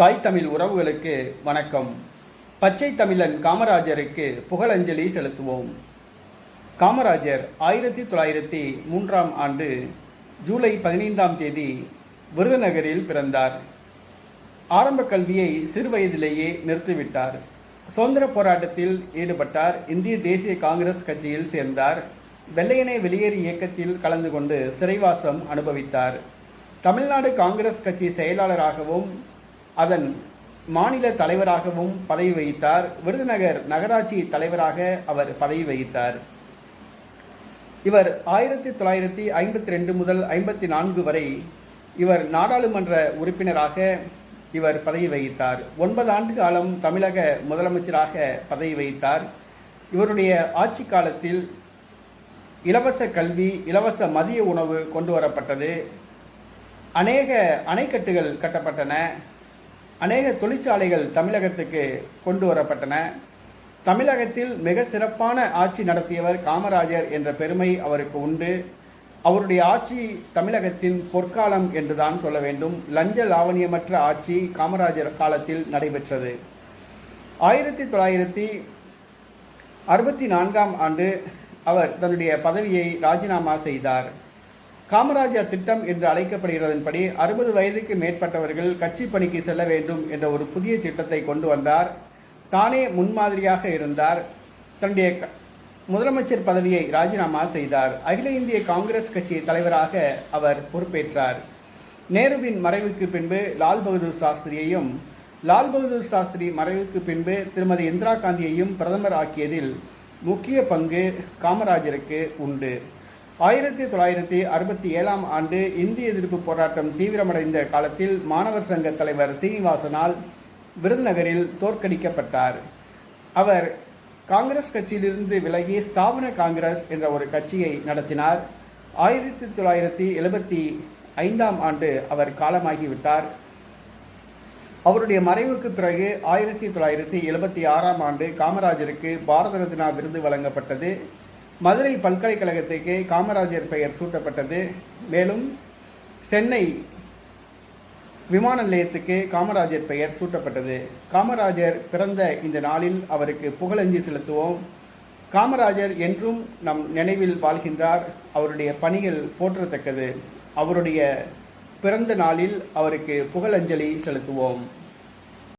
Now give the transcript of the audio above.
தாய் தமிழ் உறவுகளுக்கு வணக்கம். பச்சை தமிழன் காமராஜருக்கு புகழஞ்சலி செலுத்துவோம். காமராஜர் ஆயிரத்தி தொள்ளாயிரத்தி மூன்றாம் ஆண்டு ஜூலை பதினைந்தாம் தேதி விருதுநகரில் பிறந்தார். ஆரம்ப கல்வியை சிறுவயதிலேயே நிறுத்திவிட்டார். சுதந்திர போராட்டத்தில் ஈடுபட்டார். இந்திய தேசிய காங்கிரஸ் கட்சியில் சேர்ந்தார். வெள்ளையனே வெளியேறு இயக்கத்தில் கலந்து கொண்டு சிறைவாசம் அனுபவித்தார். தமிழ்நாடு காங்கிரஸ் கட்சி செயலாளராகவும் அதன் மாநில தலைவராகவும் பதவி வகித்தார். விருதுநகர் நகராட்சி தலைவராக அவர் பதவி வகித்தார். இவர் ஆயிரத்தி தொள்ளாயிரத்தி ஐம்பத்தி ரெண்டு முதல் ஐம்பத்தி நான்கு வரை இவர் நாடாளுமன்ற உறுப்பினராக இவர் பதவி வகித்தார். ஒன்பது ஆண்டு காலம் தமிழக முதலமைச்சராக பதவி வகித்தார். இவருடைய ஆட்சி காலத்தில் இலவச கல்வி இலவச மதிய உணவு கொண்டு வரப்பட்டது. அநேக அணைக்கட்டுகள் கட்டப்பட்டன. அநேக தொழிற்சாலைகள் தமிழகத்துக்கு கொண்டு வரப்பட்டன. தமிழகத்தில் மிக சிறப்பான ஆட்சி நடத்தியவர் காமராஜர் என்ற பெருமை அவருக்கு உண்டு. அவருடைய ஆட்சி தமிழகத்தின் பொற்காலம் என்றுதான் சொல்ல வேண்டும். லஞ்ச லாவணியமற்ற ஆட்சி காமராஜர் காலத்தில் நடைபெற்றது. ஆயிரத்தி தொள்ளாயிரத்தி அறுபத்தி நான்காம் ஆண்டு அவர் தன்னுடைய பதவியை ராஜினாமா செய்தார். காமராஜர் திட்டம் என்று அழைக்கப்படுகிறதன்படி அறுபது வயதுக்கு மேற்பட்டவர்கள் கட்சி பணிக்கு செல்ல வேண்டும் என்ற ஒரு புதிய திட்டத்தை கொண்டு வந்தார். தானே முன்மாதிரியாக இருந்தார். தன்னுடைய முதலமைச்சர் பதவியை ராஜினாமா செய்தார். அகில இந்திய காங்கிரஸ் கட்சி தலைவராக அவர் பொறுப்பேற்றார். நேருவின் மறைவுக்கு பின்பு லால் பகதூர் சாஸ்திரியையும் லால் பகதூர் சாஸ்திரி மறைவுக்கு பின்பு திருமதி இந்திரா காந்தியையும் பிரதமர் ஆக்கியதில் முக்கிய பங்கு காமராஜருக்கு உண்டு. ஆயிரத்தி தொள்ளாயிரத்தி அறுபத்தி ஏழாம் ஆண்டு இந்திய எதிர்ப்பு போராட்டம் தீவிரமடைந்த காலத்தில் மாணவர் சங்க தலைவர் சீனிவாசனால் விருதுநகரில் தோற்கடிக்கப்பட்டார். அவர் காங்கிரஸ் கட்சியிலிருந்து விலகி ஸ்தாபன காங்கிரஸ் என்ற ஒரு கட்சியை நடத்தினார். ஆயிரத்தி தொள்ளாயிரத்தி எழுபத்தி ஐந்தாம் ஆண்டு அவர் காலமாகிவிட்டார். அவருடைய மறைவுக்கு பிறகு ஆயிரத்தி தொள்ளாயிரத்தி எழுபத்தி ஆறாம் ஆண்டு காமராஜருக்கு பாரத ரத்னா விருது வழங்கப்பட்டது. மதுரை பல்கலைக்கழகத்துக்கு காமராஜர் பெயர் சூட்டப்பட்டது. மேலும் சென்னை விமான நிலையத்துக்கு காமராஜர் பெயர் சூட்டப்பட்டது. காமராஜர் பிறந்த இந்த நாளில் அவருக்கு புகழஞ்சி செலுத்துவோம். காமராஜர் என்றும் நம் நினைவில் வாழ்கின்றார். அவருடைய பணிகள் போற்றத்தக்கது. அவருடைய பிறந்த நாளில் அவருக்கு புகழஞ்சலி செலுத்துவோம்.